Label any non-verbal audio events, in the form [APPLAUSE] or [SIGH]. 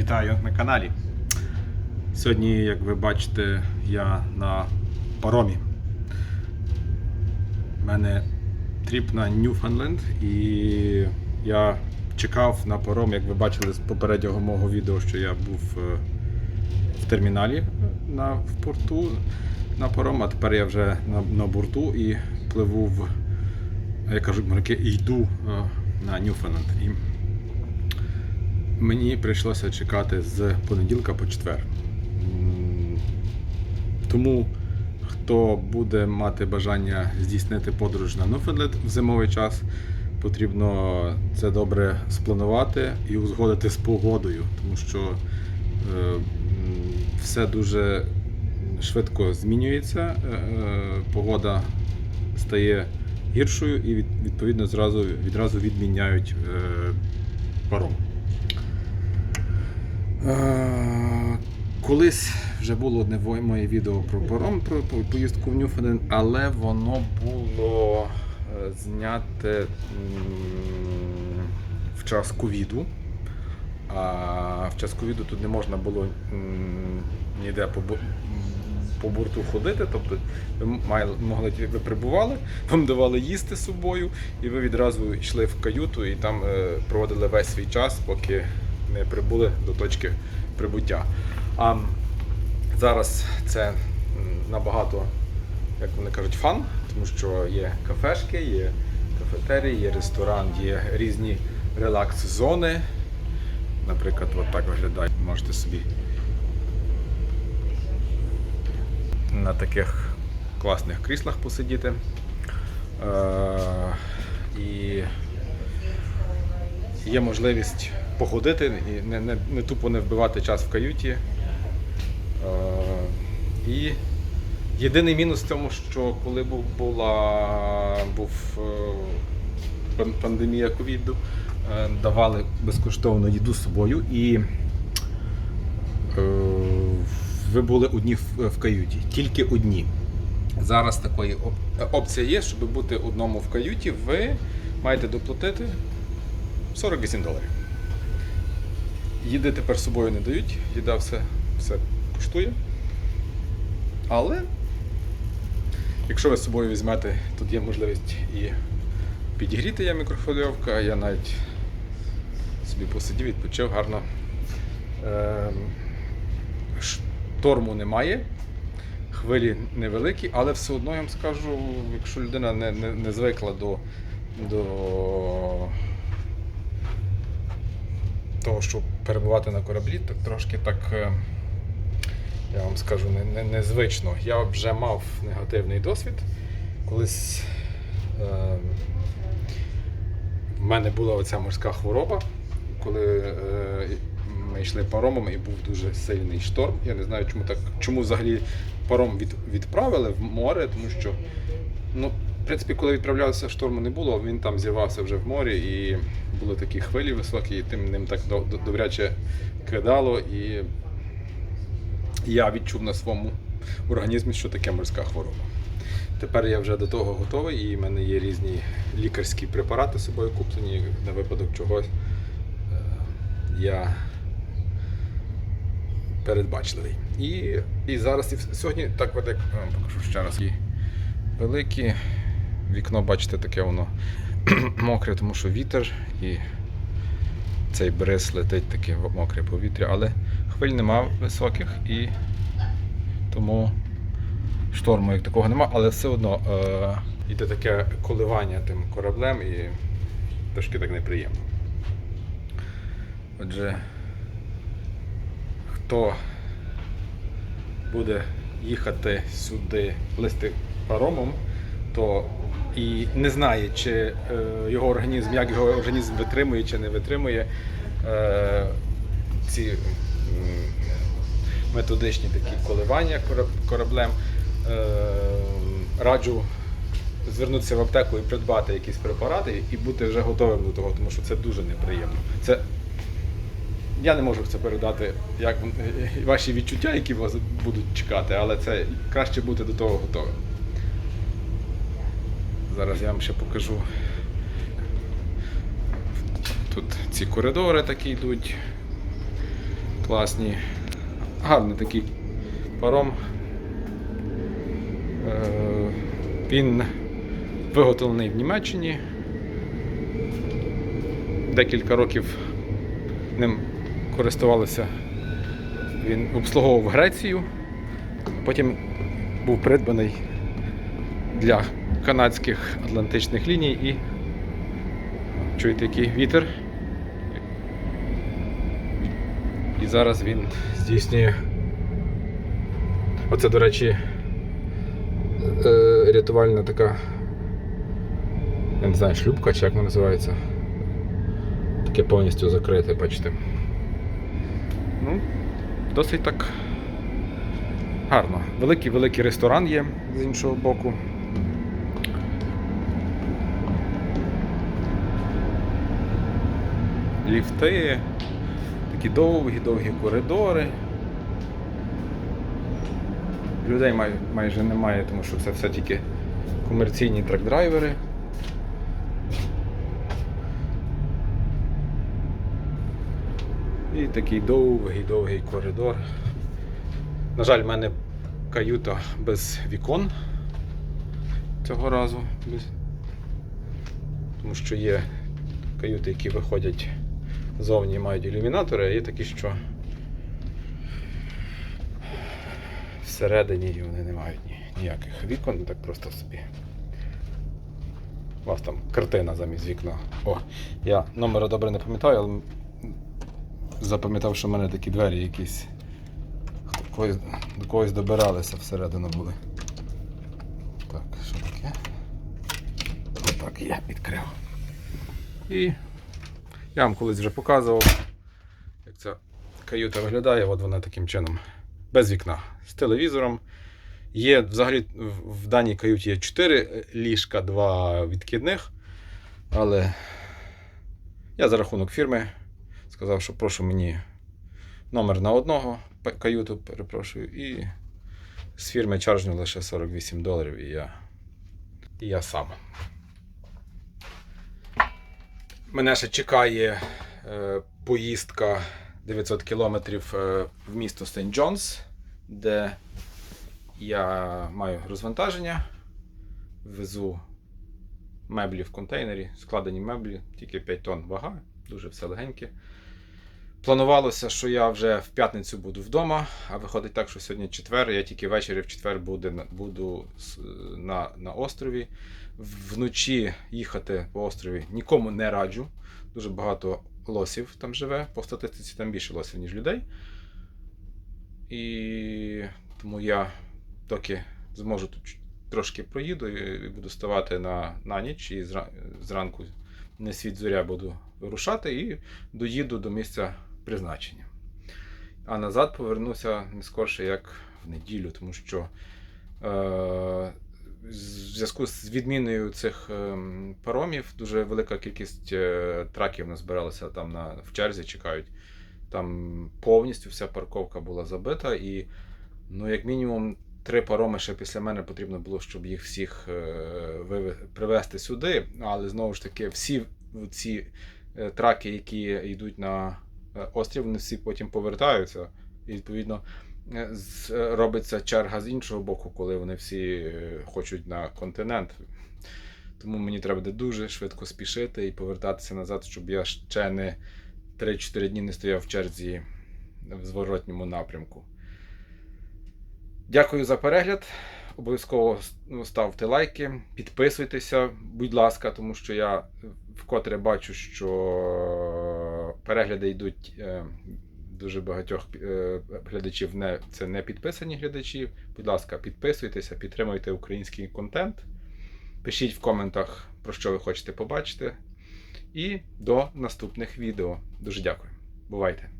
Вітаю на каналі. Сьогодні, як ви бачите, я на паромі. У мене тріп на Ньюфанленд і я чекав на паром, як ви бачили з попереднього мого відео, що я був е, в терміналі на, в порту на паром, а тепер я вже на, на борту і пливу в, як кажуть моряки, йду е, на Ньюфанленд. Мені прийшлося чекати з понеділка по четвер. Тому хто буде мати бажання здійснити подорож на Ньюфаундленд в зимовий час, потрібно це добре спланувати і узгодити з погодою, тому що е, все дуже швидко змінюється, е, е, погода стає гіршою і відповідно зразу, відразу відміняють паром. Е, Колись вже було одне моє відео про паром, про поїздку в Ньюфенден, але воно було е, зняте в час ковіду. А в час ковіду тут не можна було ніде по, борту ходити. Тобто ви могли ви прибували, [LAUGHS] вам давали їсти з собою, і ви відразу йшли в каюту і там е, проводили весь свій час, поки не прибули до точки прибуття. А зараз це набагато, як вони кажуть, фан, тому що є кафешки, є кафетерії, є ресторан, є різні релакс-зони. Наприклад, от так виглядає. Можете собі на таких класних кріслах посидіти. Е, і є можливість походити і не, не, не тупо не вбивати час в каюті. Е, і єдиний мінус в тому, що коли був, була був е, пандемія ковіду, е, давали безкоштовно їду з собою і ви були одні в, каюті, тільки одні. Зараз такої оп- опція є, щоб бути одному в каюті, ви маєте доплатити 48 доларів. Їди тепер з собою не дають, їда все, все коштує. Але якщо ви з собою візьмете, тут є можливість і підігріти є мікрохвильовка, я навіть собі посидів, відпочив гарно. Ем, Шторму немає, хвилі невеликі, але все одно я вам скажу, якщо людина не, не, не звикла до, до того, щоб перебувати на кораблі, так трошки так, е, я вам скажу, не, не, незвично. Я вже мав негативний досвід. Колись е, в мене була оця морська хвороба, коли е, ми йшли паромом і був дуже сильний шторм. Я не знаю, чому так, чому взагалі паром від, відправили в море, тому що, ну, принципі, коли відправлявся шторму не було, він там зірвався вже в морі і були такі хвилі високі, і тим ним так до- до- добряче кидало. І я відчув на своєму організмі, що таке морська хвороба. Тепер я вже до того готовий, і в мене є різні лікарські препарати з собою куплені на випадок чогось. Е, Я передбачливий. І, і зараз і сьогодні так от як покажу ще раз. Великі вікно, бачите, таке воно [CLEARS THROAT] мокре, тому що вітер і цей бриз летить таке мокре повітря, але хвиль нема високих і тому шторму як такого нема, але все одно е, йде таке коливання тим кораблем і трошки так неприємно. Отже, хто буде їхати сюди плисти паромом, то і не знає, чи е, його організм, як його організм витримує чи не витримує е, ці методичні такі коливання кораб- кораблем. Е, раджу звернутися в аптеку і придбати якісь препарати і бути вже готовим до того, тому що це дуже неприємно. Це я не можу це передати, як ваші відчуття, які вас будуть чекати, але це краще бути до того готовим. Зараз я вам ще покажу. Тут ці коридори такі йдуть. Класні. Гарний такий паром. Е, Він виготовлений в Німеччині. Декілька років ним користувалися. Він обслуговував Грецію, потім був придбаний для канадських атлантичних ліній і чуєте, який вітер. І зараз він здійснює. Оце, до речі, е, рятувальна така. Я не знаю, шлюпка чи як вона називається. Таке повністю закрите, бачите. Ну, досить так гарно. Великий великий ресторан є з іншого боку. Ліфти, такі довгі-довгі коридори. Людей май, майже немає, тому що це все тільки комерційні трак-драйвери. І такий довгий-довгий коридор. На жаль, в мене каюта без вікон цього разу. Тому що є каюти, які виходять зовні мають ілюмінатори, а є такі, що всередині вони не мають ніяких вікон, так просто собі. У вас там картина замість вікна. О, я номера добре не пам'ятаю, але запам'ятав, що в мене такі двері якісь когось, до когось добиралися всередину були. Так, що таке? Отак я відкрив. І я вам колись вже показував, як ця каюта виглядає, от вона таким чином. Без вікна, з телевізором. Є взагалі в- даній каюті є 4 ліжка, 2 відкидних. Але я за рахунок фірми сказав, що прошу мені номер на одного каюту, перепрошую, і з фірми чаржню лише 48 доларів, і я, і я сам. Мене ще чекає е, поїздка 900 кілометрів е, в місто Сент Джонс, де я маю розвантаження, везу меблі в контейнері, складені меблі, тільки 5 тонн вага, дуже все легеньке. Планувалося, що я вже в п'ятницю буду вдома, а виходить так, що сьогодні четвер, я тільки ввечері в четвер буду, буду на, на острові. Вночі їхати по острові нікому не раджу. Дуже багато лосів там живе. По статистиці там більше лосів, ніж людей. І тому я доки зможу тут трошки проїду і буду ставати на, на ніч і зранку не світ зоря буду вирушати і доїду до місця призначення. А назад повернуся не скорше, як в неділю, тому що е, в зв'язку з відміною цих ем, паромів дуже велика кількість е, траків назбиралася там на, в черзі, чекають. Там повністю вся парковка була забита, і ну, як мінімум три пароми ще після мене потрібно було, щоб їх всіх е, привезти сюди. Але знову ж таки, всі ці е, траки, які йдуть на острів, вони всі потім повертаються. І відповідно е, е, робиться черга з іншого боку, коли вони всі е, хочуть на континент. Тому мені треба буде дуже швидко спішити і повертатися назад, щоб я ще не 3-4 дні не стояв в черзі в зворотньому напрямку. Дякую за перегляд. Обов'язково ну, ставте лайки, підписуйтеся, будь ласка, тому що я вкотре бачу, що перегляди йдуть е, дуже багатьох е, глядачів. Не, це не підписані глядачі. Будь ласка, підписуйтеся, підтримуйте український контент. Пишіть в коментах, про що ви хочете побачити. І до наступних відео. Дуже дякую. Бувайте!